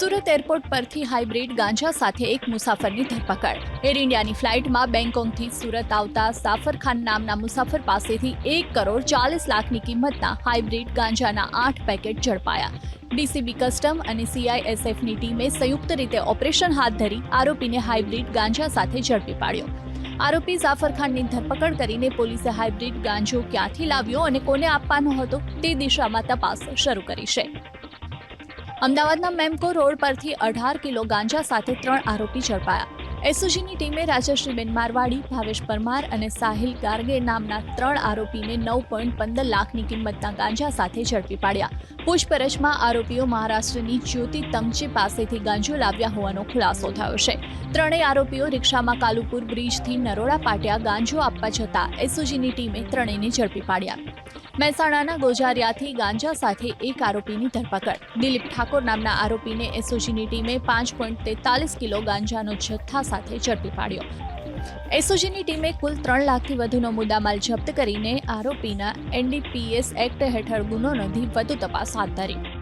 Surat airport પરથી hybrid ગાંજા સાથે એક મુસાફરની ધરપકડ. એર ઇન્ડિયાની ફ્લાઇટમાં બેંગકોકથી સુરત આવતા સાફર ખાન નામના મુસાફર પાસેથી એક કરોડ ચાલીસ લાખની કિંમતના હાઇબ્રિડ ગાંજાના આઠ પેકેટ ઝડપાયા. ડીસીબી કસ્ટમ અને સીઆઈએસએફની ટીમે સંયુક્ત રીતે ઓપરેશન હાથ ધરી આરોપીને હાઇબ્રિડ ગાંજા સાથે ઝડપી પાડ્યો. આરોપી જાફર ખાનની ધરપકડ કરીને પોલીસે હાઇબ્રિડ ગાંજો ક્યાંથી લાવ્યો અને કોને આપવાનો હતો તે દિશામાં તપાસ શરૂ કરી છે. અમદાવાદના મેમકો રોડ પરથી અઢાર કિલો ગાંજા સાથે ત્રણ આરોપી ઝડપાયા. એસઓજીની ટીમે રાજાશ્રીબેન મારવાડી, ભાવેશ પરમાર અને સાહિલ ગાર્ગે નામના ત્રણ આરોપીને નવ પોઈન્ટ પંદર લાખની કિંમતના ગાંજા સાથે ઝડપી પાડ્યા. પૂછપરછમાં આરોપીઓ મહારાષ્ટ્રની જ્યોતિ તંગચી પાસેથી ગાંજો લાવ્યા હોવાનો ખુલાસો થયો છે. ત્રણેય આરોપીઓ રિક્ષામાં કાલુપુર બ્રિજથી નરોડા પાટિયા ગાંજો આપવા જતા એસઓજીની ટીમે ત્રણેયને ઝડપી પાડ્યા. મહેસાણાના ગોજારિયાથી ગાંજા સાથે એક આરોપીની ધરપકડ. દિલીપ ઠાકોર નામના આરોપીને એસઓજીની ટીમે પાંચ પોઈન્ટ તેતાલીસ કિલો ગાંજાનો જથ્થા સાથે ઝડપી પાડ્યો. એસઓજીની ટીમે કુલ ત્રણ લાખથી વધુનો મુદ્દામાલ જપ્ત કરીને આરોપીના એનડીપીએસ એક્ટ હેઠળ ગુનો નોંધી વધુ તપાસ હાથ ધરી.